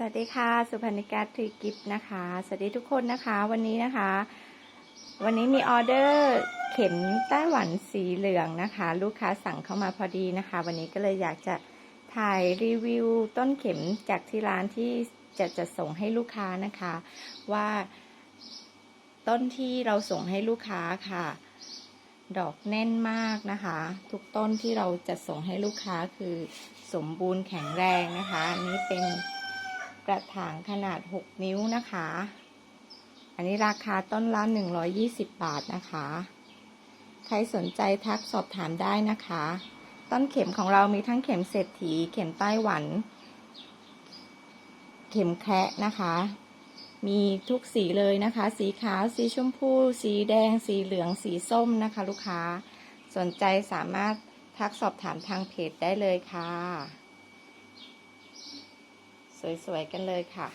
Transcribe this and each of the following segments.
สวัสดีค่ะสุพรรณิกาทรีกิฟต์นะคะ สวัสดีทุกคนนะคะ วันนี้นะคะ วันนี้มีออเดอร์เข็มไต้หวันสีเหลืองนะคะ ลูกค้าสั่งเข้ามาพอดีนะคะ วันนี้ก็เลยอยากจะถ่ายรีวิวต้นเข็มจากที่ร้านที่จะจะส่งให้ลูกค้านะคะ ว่า ต้นที่เราส่งให้ลูกค้าค่ะ ดอกแน่นมากนะคะ ทุกต้นที่เราจะส่งให้ลูกค้าคือสมบูรณ์แข็งแรงนะคะอันนี้เป็น กระถางขนาด 6 นิ้วนะคะ อันนี้ราคาต้นละ 120 บาทนะคะ ใครสนใจทักสอบถามได้นะคะ ต้นเข็มของเรามีทั้งเข็มเศรษฐี เข็มไต้หวัน เข็มแคระนะคะ มีทุกสีเลยนะคะ สีขาว สีชมพู สีแดง สีเหลือง สีส้มนะคะ ลูกค้า สนใจสามารถทักสอบถามทางเพจได้เลยค่ะ สวยๆกันเลยค่ะ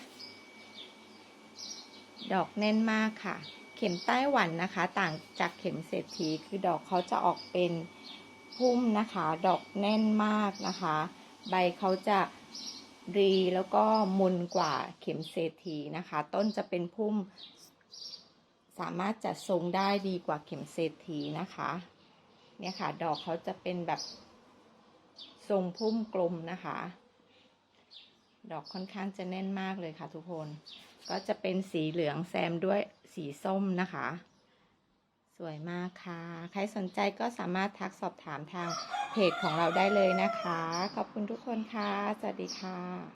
ดอกแน่นมากค่ะ เข็มไต้หวันนะคะ ต่างจากเข็มเศรษฐีคือดอกเขาจะออกเป็นพุ่มนะคะ ดอกแน่นมากนะคะ ใบเขาจะรีแล้วก็มุนกว่าเข็มเศรษฐีนะคะ ต้นจะเป็นพุ่ม สามารถจัดทรงได้ดีกว่าเข็มเศรษฐีนะคะ เนี่ยค่ะ ดอกเขาจะเป็นแบบทรงพุ่มกลมนะคะ ดอกค่อนข้างจะแน่นมากเลยค่ะทุกคน ก็จะเป็นสีเหลืองแซมด้วยสีส้มนะคะ สวยมากค่ะ ใครสนใจก็สามารถทักสอบถามทางเพจของเราได้เลยนะคะ ขอบคุณทุกคนค่ะ สวัสดีค่ะ